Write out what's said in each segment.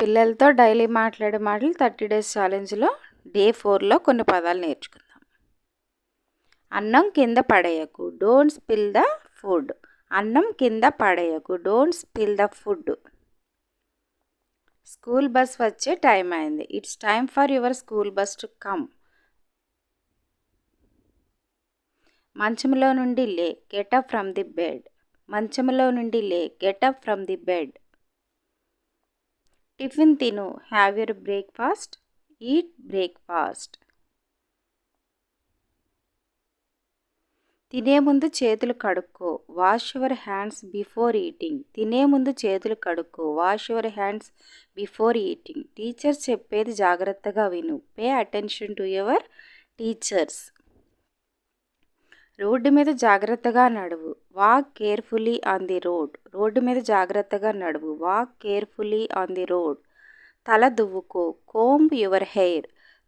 పిల్లలతో డైలీ మాట్లాడే మాటలు థర్టీ డేస్ ఛాలెంజ్లో డే ఫోర్లో కొన్ని పదాలు నేర్చుకుందాం. అన్నం కింద పడేయకు డోంట్ స్పిల్ ద ఫుడ్. అన్నం కింద పడేయకు don't spill the food. School bus వచ్చే టైం అయింది. It's time for your school bus to come. మంచంలో నుండి లే గెటప్ ఫ్రమ్ ది బెడ్. మంచంలో నుండి లే get up from the bed. Tiffin తిను. Have your breakfast eat breakfast తినే ముందు చేతులు కడుక్కో. Wash your hands before eating తినే ముందు చేతులు కడుక్కో. Wash your hands before eating teachers చెప్పేది జాగ్రత్తగా విను. Pay attention to your teachers road మీద జాగ్రత్తగా నడువు. Walk carefully on the road. Road మీద జాగ్రత్తగా నడువు. Walk carefully on the road. తల దువ్వుకో. Comb your hair.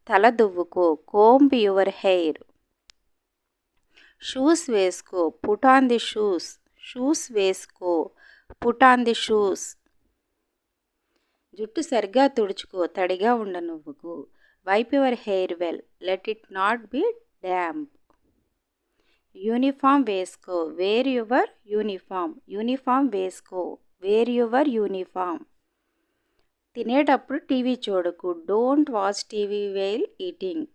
తల దువ్వుకో. Comb your hair. షూస్ వేసుకో. Put on the shoes. Shoes వేసుకో. Put on the shoes. జుట్టు సరిగ్గా తుడుచుకో. తడిగా ఉండ నువ్వుకు wipe your hair well. Let it not be damp uniform వేసుకో. వేర్ యువర్ యూనిఫామ్ యూనిఫామ్ వేసుకో. వేర్ యువర్ యూనిఫామ్ తినేటప్పుడు టీవీ చూడకు. Don't watch TV while eating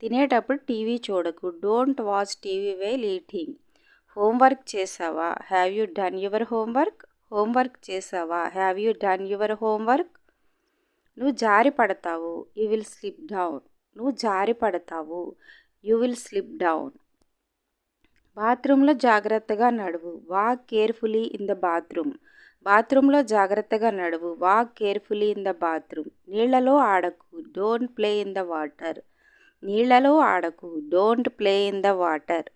తినేటప్పుడు టీవీ చూడకు. Don't watch TV while eating homework చేసావా? Have you done your homework homework చేసావా? Have you done your homework నువ్వు జారి పడతావు. యూ విల్ స్లిప్ డౌన్ నువ్వు జారి పడతావు. యూ విల్ స్లిప్ డౌన్ బాత్రూంలో జాగ్రత్తగా నడువు. Walk carefully in the bathroom. బాత్రూంలో జాగ్రత్తగా నడువు. Walk carefully in the bathroom. నీళ్ళలో ఆడకు. Don't play in the water. నీళ్ళలో ఆడకు. Don't play in the water.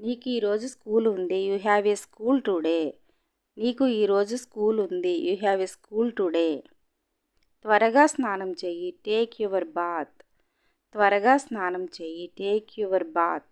నీకు ఈరోజు స్కూల్ ఉంది. You have a school today. నీకు ఈరోజు స్కూల్ ఉంది. You have a school today. త్వరగా స్నానం చెయ్యి. Take your bath. త్వరగా స్నానం చెయ్యి. Take your bath.